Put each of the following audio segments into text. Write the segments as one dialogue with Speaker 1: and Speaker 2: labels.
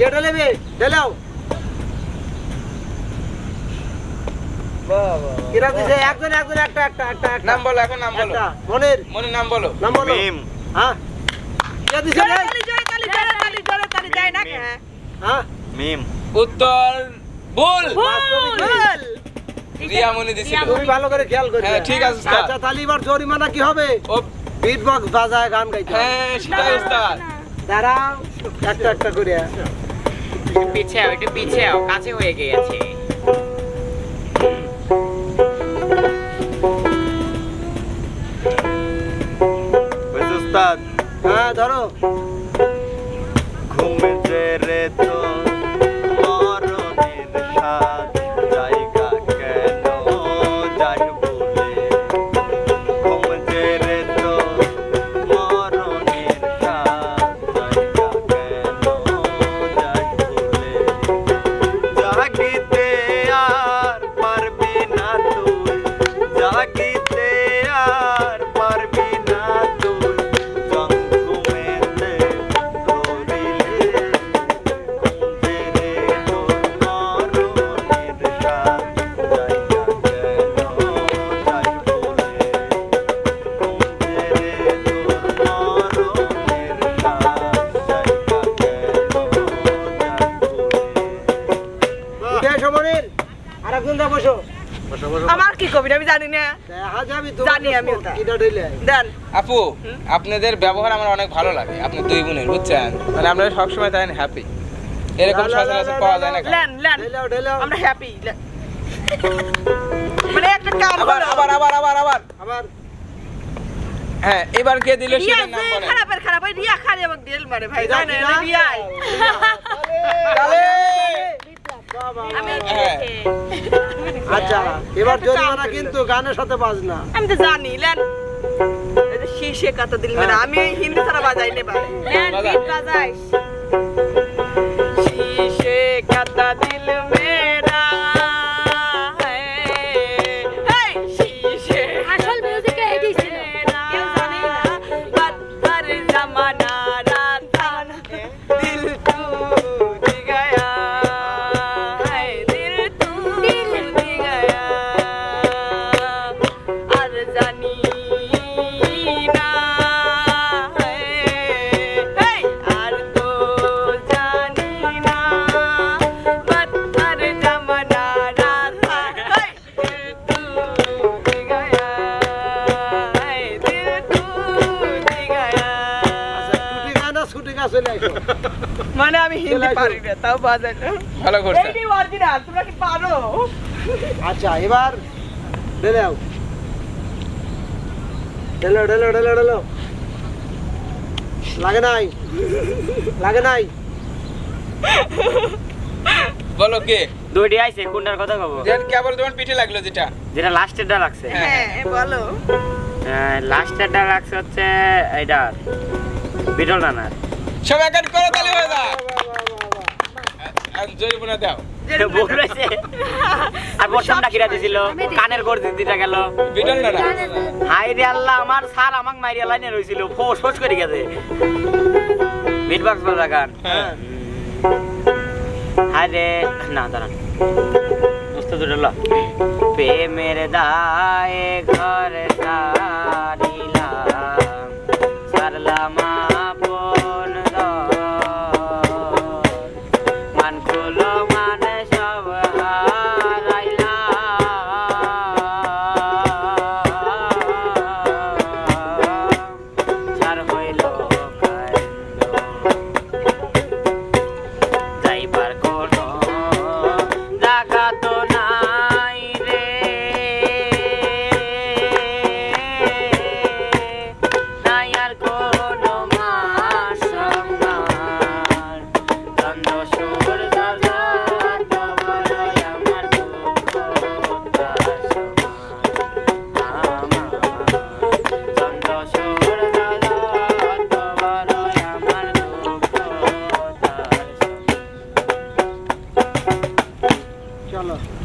Speaker 1: কে ঢেলেবে ঢেলাও কিরা দিছে? একজন একজন একটা একটা একটা একটা।
Speaker 2: নাম বলো এখন নাম বলো।
Speaker 1: একটা মনের।
Speaker 2: নাম বলো।
Speaker 1: নাম বলো।
Speaker 3: মিম।
Speaker 1: হ্যাঁ। কে দিছে রে?
Speaker 4: তালি জোরে তালি জোরে তালি জোরে তালি দেয় না হ্যাঁ।
Speaker 1: হ্যাঁ।
Speaker 3: মিম।
Speaker 2: উত্তর ভুল
Speaker 4: ভুল
Speaker 2: রিয়া মনে
Speaker 1: তুমি ভালো করে খেয়াল করবে।
Speaker 2: হ্যাঁ, ঠিক আছে, উস্তাদ।
Speaker 1: আচ্ছা তাহলে এবার জরিমানা কি হবে?
Speaker 2: ও।
Speaker 1: বাজায় গান গাইতে
Speaker 2: হ্যাঁ সেটাই
Speaker 1: দাঁড়াও একটা একটা করে
Speaker 5: পিছিয়ে একটু পিছিয়ে কাছে হয়ে গিয়েছে।
Speaker 1: হ্যাঁ ধরো। বসো।
Speaker 4: আমার কি কবি আমি জানি না।
Speaker 1: দেখা যাবি তো
Speaker 4: জানি আমি ওটা।
Speaker 1: ঢেলে।
Speaker 4: দেন।
Speaker 2: আপু আপনাদের ব্যবহার আমার অনেক ভালো লাগে আপনি দুই বোনের বুঝছেন? মানে আপনারা সবসময় তাই হ্যাপি এরকম সচরাচর পাওয়া যায় না
Speaker 4: লেন লেন। আমরা হ্যাপি মানে একটা কাম
Speaker 2: আবার আবার আবার আবার আবার।
Speaker 1: আবার।
Speaker 2: হ্যাঁ এবার কে দিল সেটার নাম বলেন
Speaker 4: খারাপের খারাপ। ওই রিয়া খালি আমাকে দিল মারে ভাই জানেন?
Speaker 1: রিয়া?
Speaker 4: রিয়াই।
Speaker 1: চারা এবার জরিমানা কিন্তু গানের সাথে বাজনা।
Speaker 4: আমি তো জানি লেন। শীর্ষে কাতা দিল মেরা আমি হিন্দি ছাড়া বাজাই
Speaker 1: নেবা লেন বাজাই
Speaker 4: শীর্ষে কাতা দিল পারি না তাও বাজাই
Speaker 2: ভালো করছেন
Speaker 4: এইটি অরিজিনাল তোমরা কি পারো?
Speaker 1: আচ্ছা এবার ঢেলাও ঢেলো ঢেলো ঢেলো ঢেলো। লাগে নাই লাগে নাই।
Speaker 2: বলো কে?
Speaker 5: দুইটি আইছে কোনটার কথা কব?
Speaker 2: যে কেবল তোমার পিঠে লাগল যেটা।
Speaker 5: যেটা লাস্টেরটা লাগছে।
Speaker 4: হ্যাঁ বলো।
Speaker 5: লাস্টেরটা লাগছে হচ্ছে এইটা বিটল রানার।
Speaker 2: সব একাট করে তাহলে হয়ে যায় আর জরিমানা দাও।
Speaker 5: আর প্রথমটা কিরা দিছিল কানের গড় দিটা গেল।
Speaker 2: বিটল না না।
Speaker 5: হাই রে আল্লাহ আমার স্যার আমাক মাইরিয়া লাইনে রইছিল ফোস ফোস করে গেছে। বিট বক্স বাজা গান
Speaker 2: হ্যাঁ।
Speaker 5: হাই রে না দাঁড়ান। বুঝতে তো ডল প্রেমের দায়ে ঘর সারিলাম সারলাম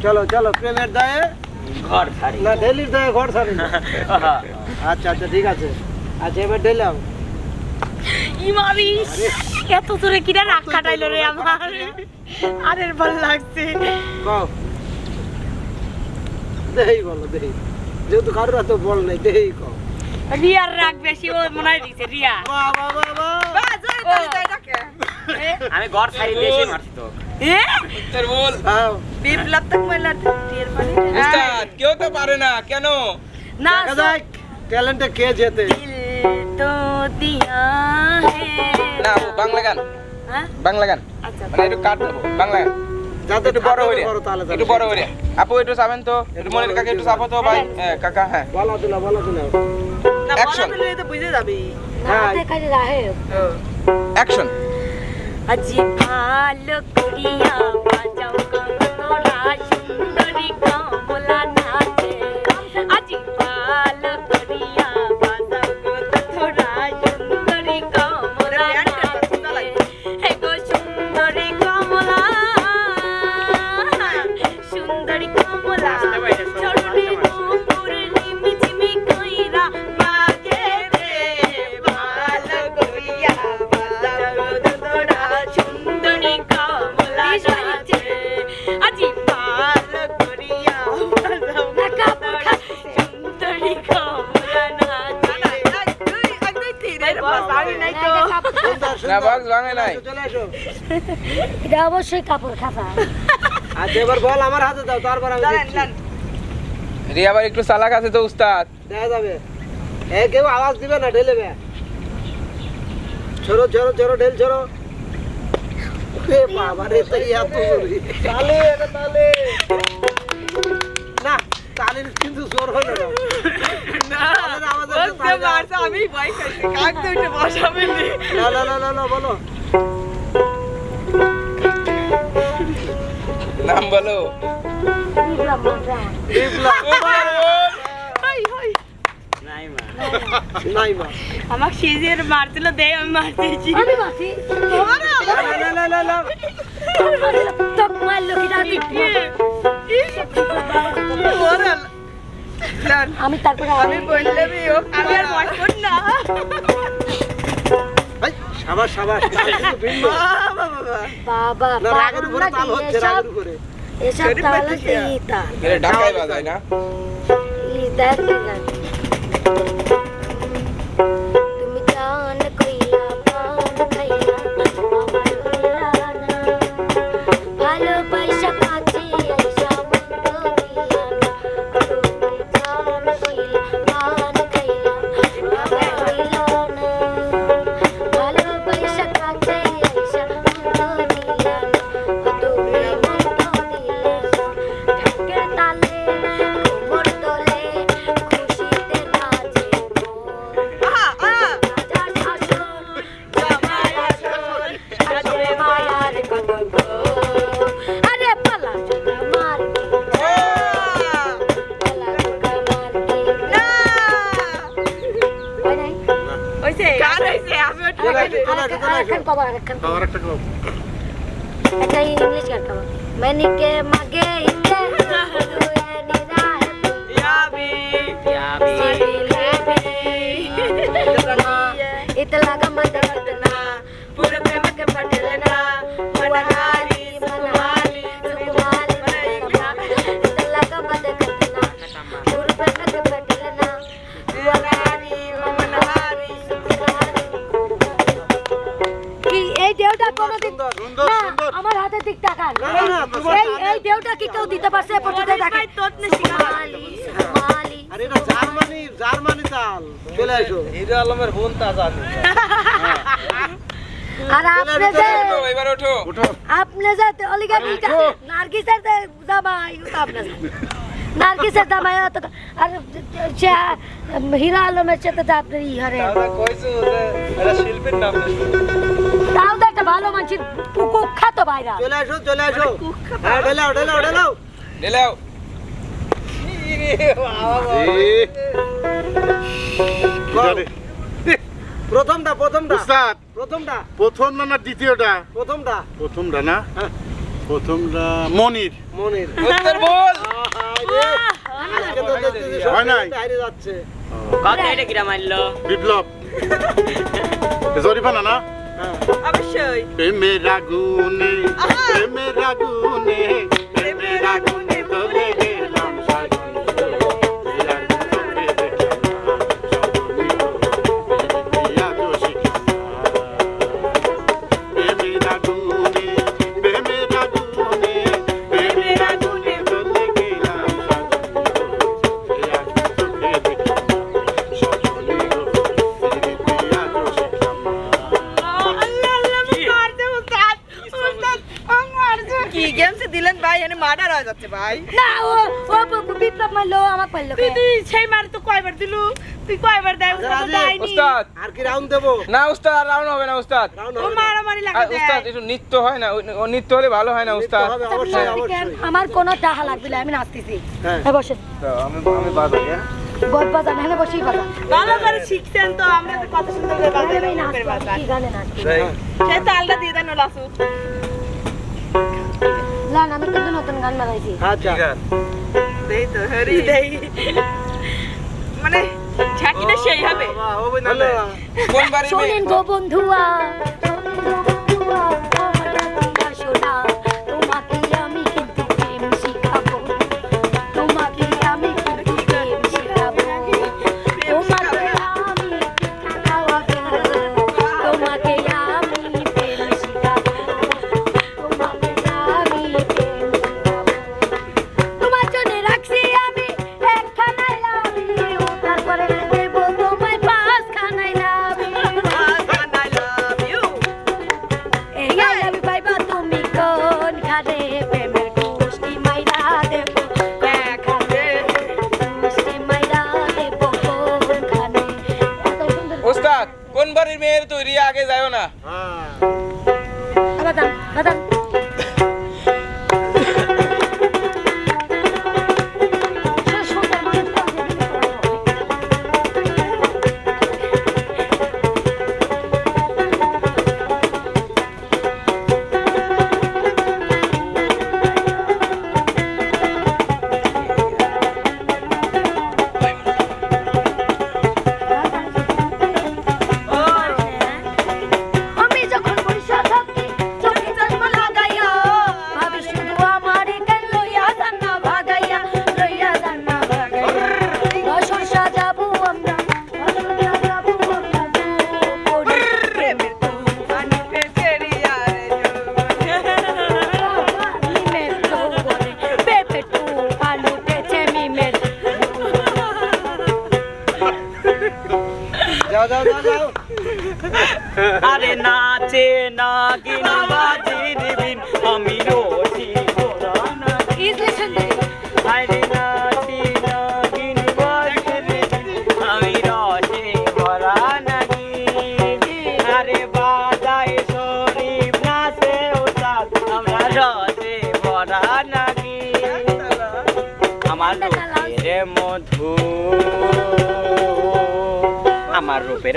Speaker 1: চলো চলো প্রেমের দায়ে
Speaker 5: ঘর ছাড়ি।
Speaker 1: না ঢেলির দায়ে ঘর ছাড়ি আচ্ছা আচ্ছা ঠিক আছে। আচ্ছা এবার
Speaker 4: ইমারি
Speaker 1: আরে।
Speaker 6: এত জোরে কিনা নাক কাটাইলো রে আমার। আরে ভালো লাগছে।
Speaker 1: কও। দেই বলো দেই যেহেতু কারোর এত বল নেই দেই কও।
Speaker 6: রিয়ার রাগ বেশি ও মনে হয় দিছে রিয়া।
Speaker 1: বাহ বাহ বাহ বাহ।
Speaker 4: তালি দেয় নাকি?
Speaker 5: আমি ঘর ছাড়ি দিয়েছি মারছি তো।
Speaker 4: এ?
Speaker 2: উত্তর বল
Speaker 1: দাও
Speaker 4: বিপ্লব তক মহিলা টের পালি
Speaker 2: উস্তাদ কেউ তো পারে না কেন?
Speaker 6: না
Speaker 1: দেখা ট্যালেন্টে কে জেতে?
Speaker 6: তো দিয়া
Speaker 2: না আপু বাংলা গান।
Speaker 6: হ্যাঁ?
Speaker 2: বাংলা গান।
Speaker 6: আচ্ছা।
Speaker 2: মানে একটু কাট দেবো বাংলা গান।
Speaker 1: যাতে
Speaker 2: একটু বড় হইলে একটু বড় হইলে আপু একটু চাবেন তো একটু মনের কাকে একটু চাপো তো ভাই। হ্যাঁ। কাকা হ্যাঁ।
Speaker 1: বলা দিলা বলা দিলা
Speaker 4: না।
Speaker 2: Action.
Speaker 4: তো বুঝে যাবি।
Speaker 1: হ্যাঁ।
Speaker 6: নাতে কাজে রাহে।
Speaker 2: অ্যাকশন
Speaker 6: আজি ভালো করিয়া বাজাও। সুন্দরী কমলা নাচে। আজি ভালো এটা অবশ্যই কাপড় খাতা।
Speaker 1: আচ্ছা এবার বল আমার হাতে দাও তারপর আমি।
Speaker 2: রিয়া আবার একটু চালাক আছে তো উস্তাদ।
Speaker 1: দেখা যাবে। এ কেউ আওয়াজ দিবে না ঢেলেবে ছোড়ো ছোড়ো ছোড়ো ঢেল ছোড়ো এ বাবা রে তো এত জরুরি। তালে এটা তালে। না তালের কিন্তু জোর হলো।
Speaker 4: আমি ভয় কাক তো না
Speaker 1: না না না না বলো।
Speaker 2: নাম বলো।
Speaker 6: আমাকে সিজের মারছিল দে আমি মারতেছি। আমি মারছি।
Speaker 1: না না না না না
Speaker 6: মারলো কি রাতি আমি তারপরে
Speaker 4: আমি বললে আমি আর ভয় না।
Speaker 1: সাবাস সাবাস তাল
Speaker 6: বাবা
Speaker 1: না রাগের উপরে তাল হচ্ছে রাগের উপরে।
Speaker 6: এসব তাল হচ্ছে ই তাল
Speaker 2: ঢাকায় বাজায় না?
Speaker 6: ই দেখ আর
Speaker 1: এটা জার্মানি জার্মানি তাল চলে আসো। হিরো আলমের বোন তা জানি।
Speaker 6: আর আপনি যে
Speaker 2: এবার ওঠো।
Speaker 6: আপনি যে অলিগামিটা নার্গিসের যে জামাই ওটা আপনি নার্গিসের জামাই অত আর সে হীরা আলমের সাথে তো আপনি ই হরে
Speaker 1: কইছো যে এটা শিল্পীর নাম
Speaker 6: তাও তো একটা ভালো মানুষের কুখ্যাত বাইরা
Speaker 1: চলে আসো চলে আসো। ঢেলাও ঢেলাও ঢেলাও
Speaker 2: নিলেও
Speaker 1: প্রথমটা প্রথমটা।
Speaker 3: উস্তাদ
Speaker 1: প্রথমটা।
Speaker 3: প্রথম না না দ্বিতীয়টা?
Speaker 1: প্রথমটা।
Speaker 3: প্রথমটা না?
Speaker 1: হ্যাঁ।
Speaker 3: প্রথমটা মনির।
Speaker 1: মনির।
Speaker 2: উত্তর বল।
Speaker 3: হয় নাই?
Speaker 1: যাচ্ছে।
Speaker 5: কত
Speaker 3: বিপ্লব। জরিফানা না? হ্যাঁ।
Speaker 4: অবশ্যই।
Speaker 3: প্রেমের আগুনে প্রেমের আগুনে
Speaker 4: তোলে ভাই
Speaker 6: না ও ও বিপ্লব মারলো আমাকে পারল
Speaker 4: তুই তুই সেই মার তো কয়বার দিলু? তুই কয়বার দেয় উস্তাদ
Speaker 1: আচ্ছা,
Speaker 4: দেয়নি।
Speaker 2: উস্তাদ
Speaker 1: আর কি রাউন্ড দেব?
Speaker 2: না উস্তাদ রাউন্ড হবে না উস্তাদ
Speaker 4: ও মারামারি লাগে
Speaker 2: উস্তাদ একটু নৃত্য হয় না ও নৃত্য হলে ভালো হয় না উস্তাদ
Speaker 1: আচ্ছা, অবশ্যই অবশ্যই।
Speaker 6: আমার কোনো টাকা লাগবে না আমি নাচতেছি।
Speaker 1: হ্যাঁ।,
Speaker 6: হ্যাঁ। বসেন।
Speaker 2: তো আমি আমি বাজাই হ্যাঁ?
Speaker 4: গদ তো আমরা দিয়ে দেন
Speaker 6: গান আমি কিন্তু নতুন গান বানাইছি
Speaker 1: আচ্ছা।
Speaker 4: মানে ঝাঁকিটা সেই হবে।
Speaker 2: কোন
Speaker 6: বাড়ি বন্ধুয়া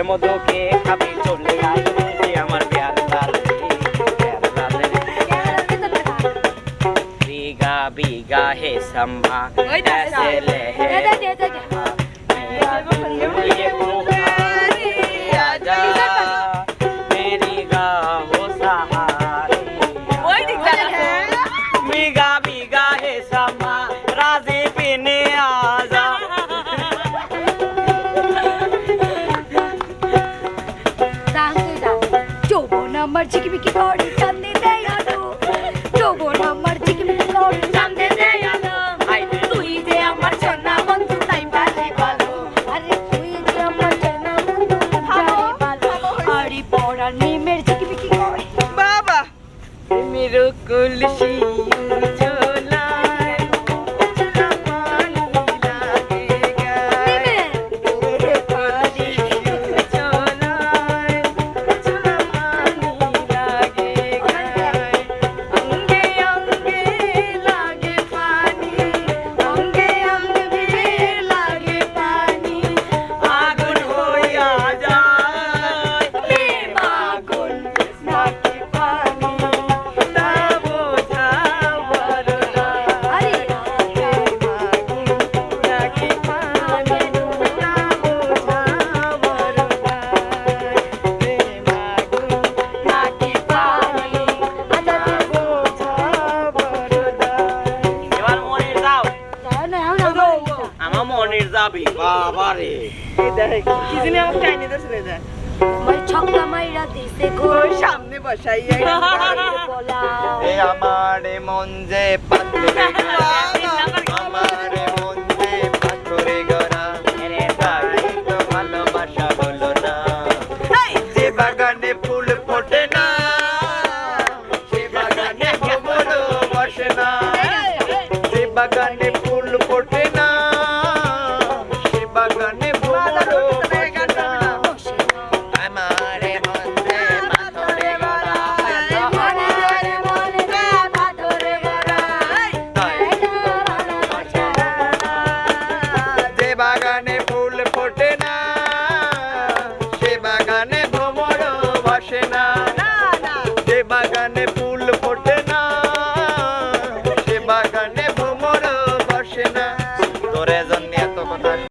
Speaker 5: মধুকে খাবি চলে আয় সে আমার বেয়ার লাল বিগা বিগা হে সম্ভা
Speaker 6: পাবি
Speaker 4: বাবা
Speaker 5: রে
Speaker 6: এই দেখ কি জানি
Speaker 4: আমাকে টাইনি দাস
Speaker 5: রে
Speaker 4: মন যে পাতলে।